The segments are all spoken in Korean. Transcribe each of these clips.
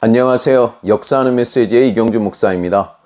안녕하세요. 역사하는 메시지의 이경준 목사입니다.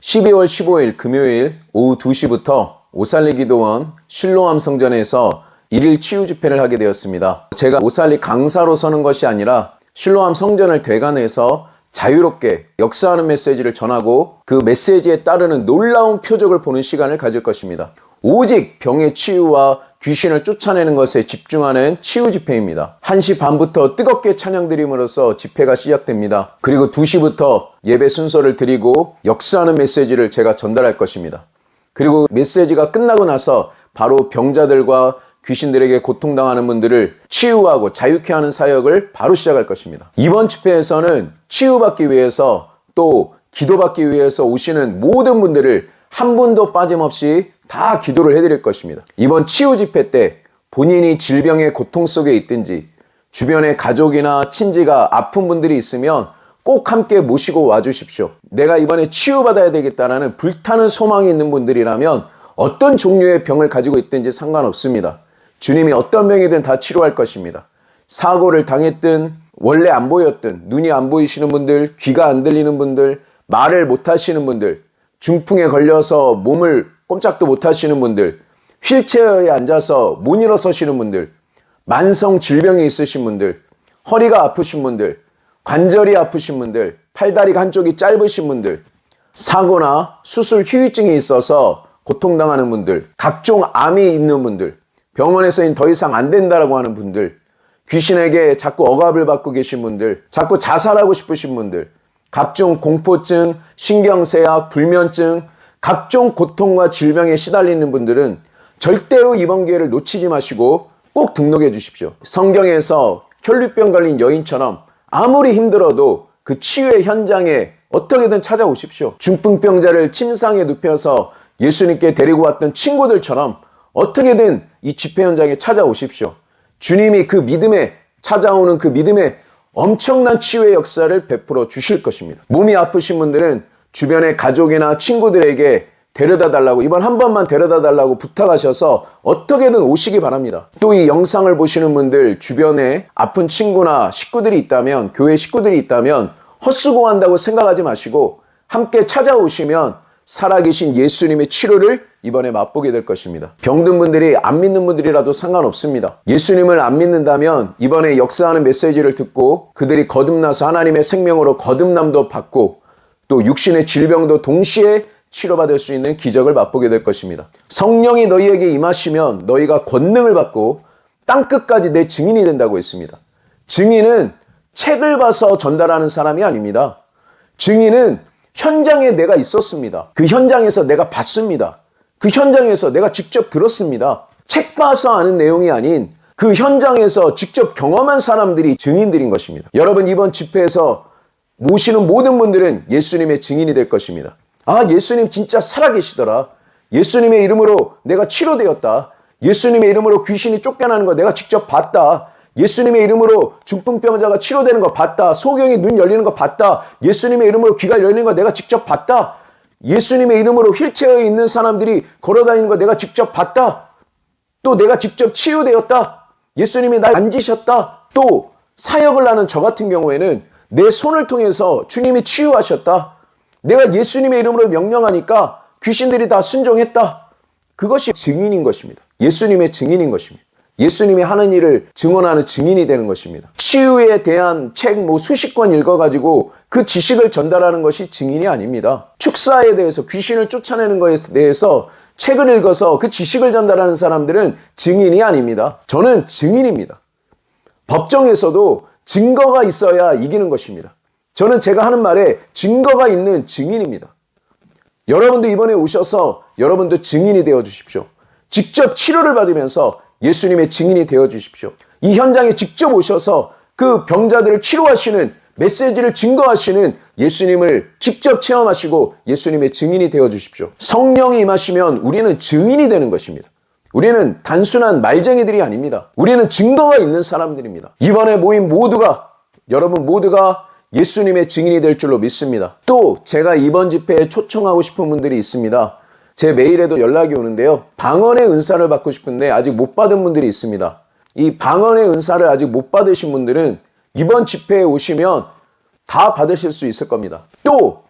12월 15일 금요일 오후 2시부터 오살리 기도원 실로암 성전에서 일일 치유 집회를 하게 되었습니다. 제가 오살리 강사로 서는 것이 아니라 실로암 성전을 대관해서 자유롭게 역사하는 메시지를 전하고 그 메시지에 따르는 놀라운 표적을 보는 시간을 가질 것입니다. 오직 병의 치유와 귀신을 쫓아내는 것에 집중하는 치유 집회입니다. 1시 반부터 뜨겁게 찬양 드림으로써 집회가 시작됩니다. 그리고 2시부터 예배 순서를 드리고 역사하는 메시지를 제가 전달할 것입니다. 그리고 메시지가 끝나고 나서 바로 병자들과 귀신들에게 고통당하는 분들을 치유하고 자유케 하는 사역을 바로 시작할 것입니다. 이번 집회에서는 치유받기 위해서 또 기도받기 위해서 오시는 모든 분들을 한 분도 빠짐없이 다 기도를 해드릴 것입니다. 이번 치유 집회 때 본인이 질병의 고통 속에 있든지 주변에 가족이나 친지가 아픈 분들이 있으면 꼭 함께 모시고 와주십시오. 내가 이번에 치유받아야 되겠다라는 불타는 소망이 있는 분들이라면 어떤 종류의 병을 가지고 있든지 상관없습니다. 주님이 어떤 병이든 다 치료할 것입니다. 사고를 당했든 원래 안 보였든 눈이 안 보이시는 분들, 귀가 안 들리는 분들, 말을 못 하시는 분들, 중풍에 걸려서 몸을 꼼짝도 못 하시는 분들, 휠체어에 앉아서 못 일어서시는 분들, 만성 질병이 있으신 분들, 허리가 아프신 분들, 관절이 아프신 분들, 팔다리가 한쪽이 짧으신 분들, 사고나 수술 후유증이 있어서 고통당하는 분들, 각종 암이 있는 분들, 병원에서는 더 이상 안 된다라고 하는 분들, 귀신에게 자꾸 억압을 받고 계신 분들, 자꾸 자살하고 싶으신 분들, 각종 공포증, 신경쇠약, 불면증, 각종 고통과 질병에 시달리는 분들은 절대로 이번 기회를 놓치지 마시고 꼭 등록해 주십시오. 성경에서 혈류병 걸린 여인처럼 아무리 힘들어도 그 치유의 현장에 어떻게든 찾아오십시오. 중풍병자를 침상에 눕혀서 예수님께 데리고 왔던 친구들처럼 어떻게든 이 집회 현장에 찾아오십시오. 주님이 그 믿음에 찾아오는 그 믿음에 엄청난 치유의 역사를 베풀어 주실 것입니다. 몸이 아프신 분들은 주변의 가족이나 친구들에게 데려다 달라고 이번 한 번만 데려다 달라고 부탁하셔서 어떻게든 오시기 바랍니다. 또 이 영상을 보시는 분들 주변에 아픈 친구나 식구들이 있다면 교회 식구들이 있다면 헛수고 한다고 생각하지 마시고 함께 찾아오시면 살아계신 예수님의 치료를 이번에 맛보게 될 것입니다. 병든 분들이 안 믿는 분들이라도 상관없습니다. 예수님을 안 믿는다면 이번에 역사하는 메시지를 듣고 그들이 거듭나서 하나님의 생명으로 거듭남도 받고 또 육신의 질병도 동시에 치료받을 수 있는 기적을 맛보게 될 것입니다. 성령이 너희에게 임하시면 너희가 권능을 받고 땅 끝까지 내 증인이 된다고 했습니다. 증인은 책을 봐서 전달하는 사람이 아닙니다. 증인은 현장에 내가 있었습니다. 그 현장에서 내가 봤습니다. 그 현장에서 내가 직접 들었습니다. 책 봐서 아는 내용이 아닌 그 현장에서 직접 경험한 사람들이 증인들인 것입니다. 여러분 이번 집회에서 모시는 모든 분들은 예수님의 증인이 될 것입니다. 아, 예수님 진짜 살아계시더라. 예수님의 이름으로 내가 치료되었다. 예수님의 이름으로 귀신이 쫓겨나는 거 내가 직접 봤다. 예수님의 이름으로 중풍병자가 치료되는 거 봤다. 소경이 눈 열리는 거 봤다. 예수님의 이름으로 귀가 열리는 거 내가 직접 봤다. 예수님의 이름으로 휠체어에 있는 사람들이 걸어다니는 거 내가 직접 봤다. 또 내가 직접 치유되었다. 예수님이 날 만지셨다. 또 사역을 하는 저 같은 경우에는 내 손을 통해서 주님이 치유하셨다. 내가 예수님의 이름으로 명령하니까 귀신들이 다 순종했다. 그것이 증인인 것입니다. 예수님의 증인인 것입니다. 예수님이 하는 일을 증언하는 증인이 되는 것입니다. 치유에 대한 책 뭐 수십 권 읽어가지고 그 지식을 전달하는 것이 증인이 아닙니다. 축사에 대해서 귀신을 쫓아내는 것에 대해서 책을 읽어서 그 지식을 전달하는 사람들은 증인이 아닙니다. 저는 증인입니다. 법정에서도 증거가 있어야 이기는 것입니다. 저는 제가 하는 말에 증거가 있는 증인입니다. 여러분도 이번에 오셔서 여러분도 증인이 되어 주십시오. 직접 치료를 받으면서 예수님의 증인이 되어 주십시오. 이 현장에 직접 오셔서 그 병자들을 치료하시는 메시지를 증거하시는 예수님을 직접 체험하시고 예수님의 증인이 되어 주십시오. 성령이 임하시면 우리는 증인이 되는 것입니다. 우리는 단순한 말쟁이들이 아닙니다. 우리는 증거가 있는 사람들입니다. 이번에 모인 모두가 여러분 모두가 예수님의 증인이 될 줄로 믿습니다. 또 제가 이번 집회에 초청하고 싶은 분들이 있습니다. 제 메일에도 연락이 오는데요. 방언의 은사를 받고 싶은데 아직 못 받은 분들이 있습니다. 이 방언의 은사를 아직 못 받으신 분들은 이번 집회에 오시면 다 받으실 수 있을 겁니다. 또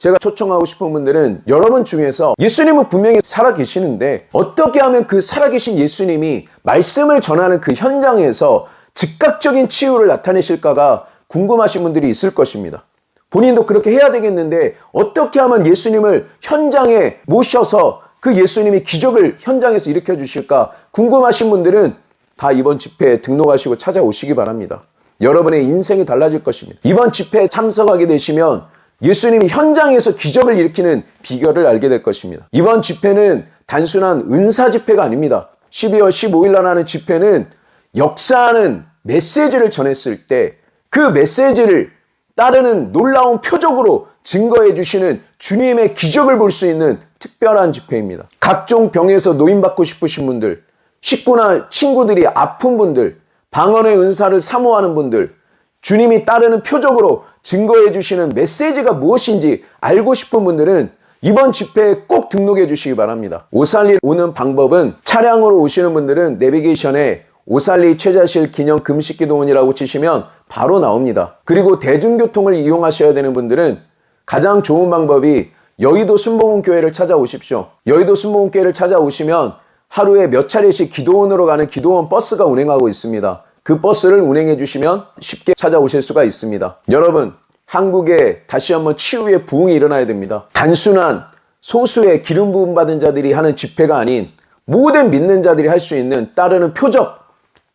제가 초청하고 싶은 분들은 여러분 중에서 예수님은 분명히 살아계시는데 어떻게 하면 그 살아계신 예수님이 말씀을 전하는 그 현장에서 즉각적인 치유를 나타내실까가 궁금하신 분들이 있을 것입니다. 본인도 그렇게 해야 되겠는데 어떻게 하면 예수님을 현장에 모셔서 그 예수님이 기적을 현장에서 일으켜 주실까 궁금하신 분들은 다 이번 집회에 등록하시고 찾아오시기 바랍니다. 여러분의 인생이 달라질 것입니다. 이번 집회에 참석하게 되시면 예수님이 현장에서 기적을 일으키는 비결을 알게 될 것입니다. 이번 집회는 단순한 은사 집회가 아닙니다. 12월 15일 날 하는 집회는 역사하는 메시지를 전했을 때 그 메시지를 따르는 놀라운 표적으로 증거해 주시는 주님의 기적을 볼 수 있는 특별한 집회입니다. 각종 병에서 노인받고 싶으신 분들, 식구나 친구들이 아픈 분들, 방언의 은사를 사모하는 분들, 주님이 따르는 표적으로 증거해 주시는 메시지가 무엇인지 알고 싶은 분들은 이번 집회에 꼭 등록해 주시기 바랍니다. 오살리 오는 방법은 차량으로 오시는 분들은 내비게이션에 오살리 최자실 기념 금식기도원이라고 치시면 바로 나옵니다. 그리고 대중교통을 이용하셔야 되는 분들은 가장 좋은 방법이 여의도 순복음교회를 찾아오십시오. 여의도 순복음교회를 찾아오시면 하루에 몇 차례씩 기도원으로 가는 기도원 버스가 운행하고 있습니다. 그 버스를 운행해 주시면 쉽게 찾아오실 수가 있습니다. 여러분, 한국에 다시 한번 치유의 부흥이 일어나야 됩니다. 단순한 소수의 기름 부음 받은 자들이 하는 집회가 아닌 모든 믿는 자들이 할 수 있는 따르는 표적,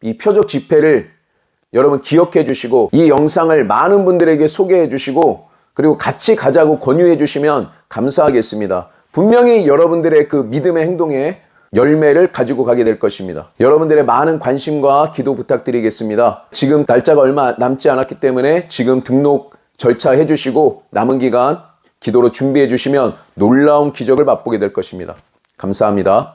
이 표적 집회를 여러분 기억해 주시고 이 영상을 많은 분들에게 소개해 주시고 그리고 같이 가자고 권유해 주시면 감사하겠습니다. 분명히 여러분들의 그 믿음의 행동에 열매를 가지고 가게 될 것입니다. 여러분들의 많은 관심과 기도 부탁드리겠습니다. 지금 날짜가 얼마 남지 않았기 때문에 지금 등록 절차 해주시고 남은 기간 기도로 준비해 주시면 놀라운 기적을 맛보게 될 것입니다. 감사합니다.